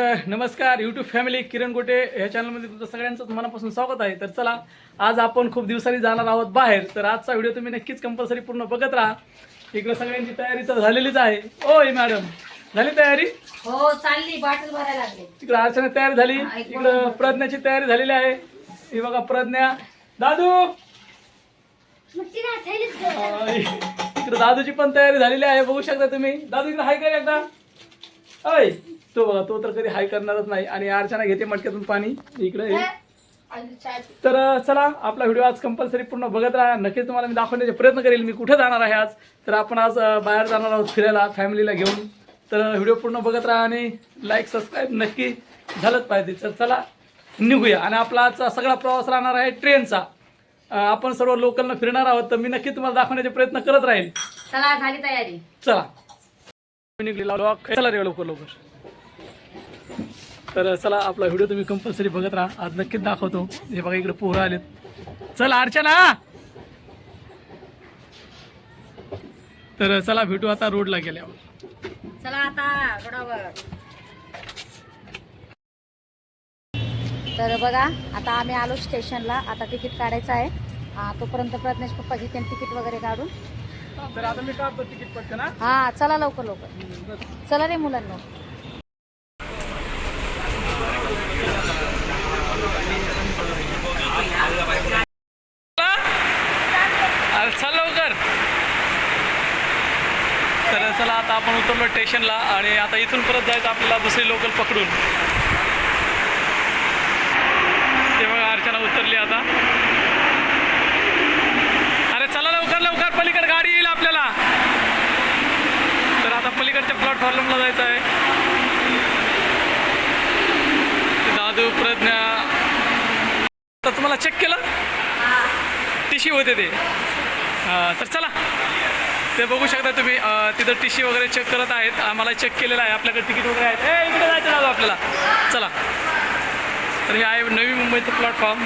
नमस्कार YouTube family किरण गोटे या चॅनलमध्ये तुमचं सगळ्यांचं मनापासून स्वागत आहे. तर चला आज आपण खूप दिवसांनी जाणार आहोत बाहेर. तर आजचा व्हिडिओ तुम्ही नक्कीच कंपल्सरी पूर्ण बघत राहा. इकडे सगळ्यांची तयारी तर झालेलीच आहे. ओय मॅडम झाली तयारी? हो चालली. बाटल भरायला तिकडे अर्चना तयारी झाली. इकडं प्रज्ञाची तयारी झालेली आहे. ही बघा प्रज्ञा. दादू! इकडे दादूची पण तयारी झालेली आहे. बघू शकता तुम्ही. दादू इकडे हाय कर एकदा? अय तो बघा तो तर कधी हाय करणारच नाही. आणि अर्चना घेते मटक्यातून पाणी. इकडे. तर चला आपला व्हिडिओ आज कंपल्सरी पूर्ण बघत राहा. नक्कीच तुम्हाला मी दाखवण्याचा प्रयत्न करेल. मी कुठे जाणार आहे आज? तर आपण आज बाहेर जाणार आहोत फिरायला फॅमिलीला घेऊन. तर व्हिडिओ पूर्ण बघत राहा आणि लाईक सबस्क्राईब नक्की झालंच पाहिजे. तर चला निघूया. आणि आपला आजचा सगळा प्रवास राहणार आहे ट्रेनचा. आपण सर्व लोकलनं फिरणार आहोत. तर मी नक्की तुम्हाला दाखवण्याचे प्रयत्न करत राहील. चला झाली तयारी. चला. निघलेला चला रे लवकर लवकर. तर चला आपला व्हिडिओ तुम्ही कंपल्सरी बघत राहा. आज नक्कीच दाखवतो. हे बघा इकडे पोरं आलेत. चला अर्चना! तर चला भेटू आता रोडला गेल्यावर. चला आता रोडावर तर बघा आता आम्ही आलो स्टेशनला आता तिकीट काढायचं आहे. हा, तोपर्यंत प्रज्ञेश पप्पा घेते तिकीट वगैरे काढून. तर आता मी काढतो तिकीट पटकन हा? हा चला लवकर लवकर. चला रे मुलांना. अरे चल लवकर. तर चला आता आपण उतरलो स्टेशनला आणि आता इथून परत जायचं आपल्याला दुसरी लोकल पकडून ते बघा अर्चना उतरली आता अरे चला लवकर लवकर पलीकडे गाडी येईल आपल्याला तर आता पलीकडच्या प्लॅटफॉर्मला जायचं आहे. दादू प्रज्ञा. तर तुम्हाला चेक केलं? टिशी होते ते. तर चला. ते बघू शकता तुम्ही. तिथं टिशी वगैरे चेक करत आहेत. आम्हाला चेक केलेलं आहे. आपल्याकडे तिकीट वगैरे आहेत. ए इकडे जायचं दादा आपल्याला. चला. तर हे आहे नवी मुंबईचं प्लॅटफॉर्म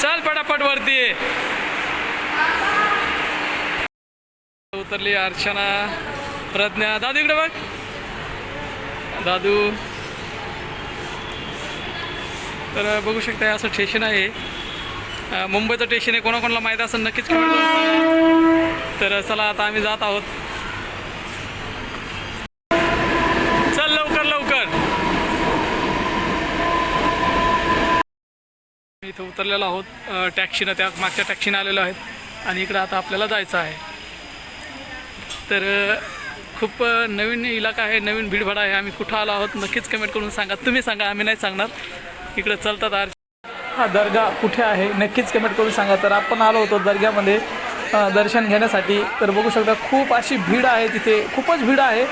चल पटापट वरती ये. उतरली अर्चना प्रज्ञा. दादू इकडे बघ. दादू. तर बघू शकता असं स्टेशन आहे मुंबईचं स्टेशन आहे. कोणाकोणाला माहीत असेल नक्कीच comment तर चला आता आम्ही जात आहोत. चल लवकर लवकर. इथं उतरलेलो आहोत. टॅक्सीनं त्या मागच्या टॅक्सीनं आलेलो आहेत आणि इकडं आता आपल्याला जायचं आहे. तर खूप नवीन इलाका आहे नवीन भीडभाड आहे. आम्ही कुठं आलो आहोत नक्कीच कमेंट करून सांगा. तुम्ही सांगा आम्ही नाही सांगणार. इकडे चलतात आर हा दर्गा कुठे आहे? नक्कीच कमेंट करून सांगा. तर आपण आलो होतो दर्ग्यामध्ये दर्शन घेण्यासाठी. तर बघू शकता खूप अशी भीड आहे तिथे. खूपच भीड आहे.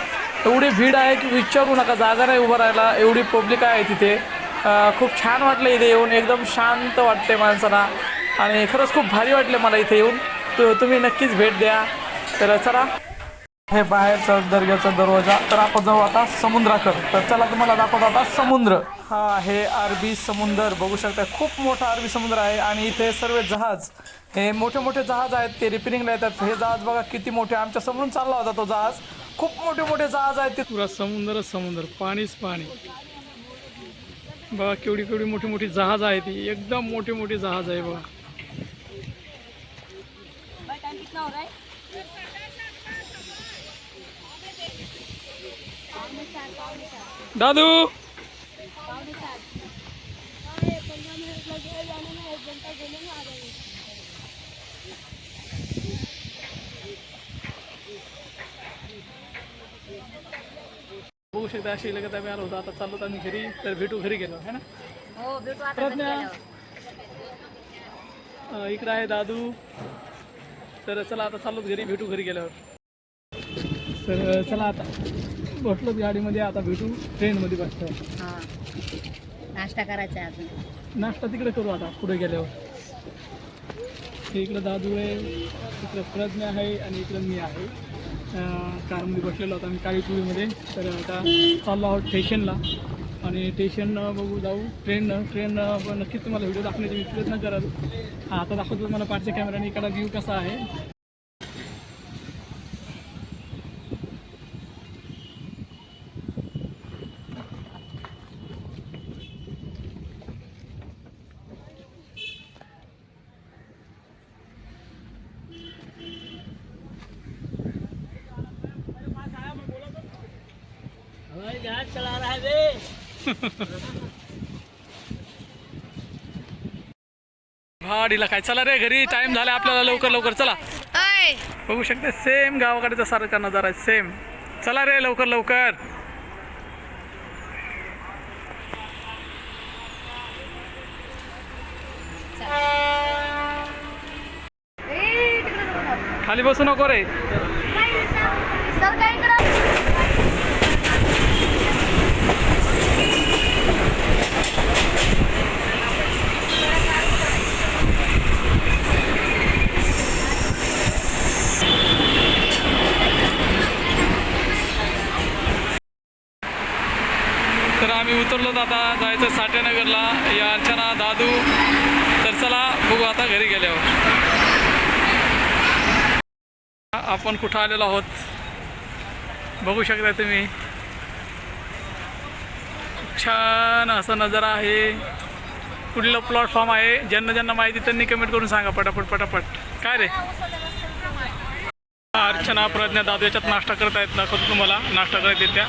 एवढी भीड आहे की विचारू नका. जागा नाही उभं राहायला. एवढी पब्लिक आहे तिथे. खूप छान वाटलं इथे येऊन. एकदम शांत वाटते माणसांना. आणि खरंच खूप भारी वाटले मला इथे येऊन. तो तुम्ही नक्कीच भेट द्या. तर चला. हे बाहेरचा दर्ग्याचा दरवाजा. तर आपण जाऊ आता समुद्राकडे. तर चला तुम्हाला दाखवतो आता समुद्र. हा आहे अरबी समुद्र. बघू शकता खूप मोठा अरबी समुद्र आहे आणि इथे सर्व जहाज. हे मोठे मोठे जहाज आहेत ते रिपेरिंगला येतात. हे जहाज बघा किती मोठे. आमच्या समोरून चालला होता तो जहाज. खूप मोठे मोठे जहाज आहेत ते. पुरा समुद्र समुद्र. पाणीच पाणी. बघा केवढी केवढी मोठी मोठी जहाज आहे ती. एकदम मोठी मोठी जहाज आहे बघा. दादू! बघू शकता अशी लगत आम्ही आलो होतो. आता चाललो आम्ही घरी तर भेटू घरी गेलो है ना? हो भेटू प्रज्ञा. इकडं आहे दादू. तर चला आता चाललो घरी भेटू घरी गेल्यावर. तर चला आता. बसलो गाडीमध्ये आता भेटू ट्रेनमध्ये बसतो. हा. नाश्ता करायचा आहे अजून. नाश्ता तिकडे करू आता पुढे गेल्यावर. हे इकडं दादू आहे इकडं प्रज्ञा आहे आणि इकडं मी आहे. अं, कारमध्ये बसलेलो आता आम्ही काळी टुळीमध्ये तर आता चाललो आहोत स्टेशनला आणि स्टेशन बघू जाऊ ट्रेन ट्रेन नक्कीच तुम्हाला व्हिडिओ दाखवण्याचा प्रयत्न कराल हा आता दाखवतो तुम्हाला पाठच्या कॅमेराने इकडं व्ह्यू कसा आहे. भाडीला काय? चला रे घरी टाइम झाला आपल्याला लवकर लवकर चला. बघू शकते सेम गावाकडचा सारखा नजारा आहे सेम चला रे लवकर लवकर. खाली बसू नको रे. आम्ही उतरलो आता जायचं साठेनगरला. या अर्चना दादू तर चला बघू आता घरी गेल्यावर. आपण कुठं आलेलो आहोत? बघू शकता तुम्ही. खूप छान असा नजारा आहे. कुठलं प्लॅटफॉर्म आहे? ज्यांना ज्यांना माहिती त्यांनी कमेंट करून सांगा पटापट पटापट. काय रे? अर्चना प्रज्ञा दादू याच्यात नाश्ता करत आहेत दाखवतो तुम्हाला. नाश्ता करता आहेत त्या.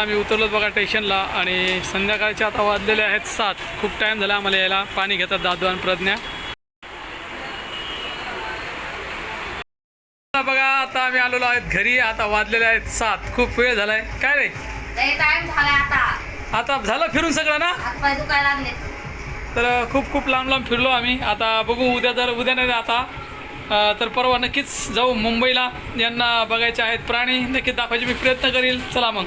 आम्ही उतरलो बघा स्टेशनला आणि संध्याकाळचे आता वाजलेले आहेत सात. खूप टाईम झाला आम्हाला यायला. पाणी घेतात दादू आणि प्रज्ञा. बघा आता आम्ही आलेलो आहेत घरी. आता वाजलेले आहेत सात. खूप वेळ झालाय. काय रे? टाइम आता. आता झालं फिरून सगळं ना? तर खूप खूप लांब लांब फिरलो आम्ही. आता बघू उद्या जर उद्या नाही आता तर परवा नक्कीच जाऊ मुंबईला. यांना बघायचे आहेत प्राणी. नक्कीच दाखवायचे. मी प्रयत्न करील. चला मग.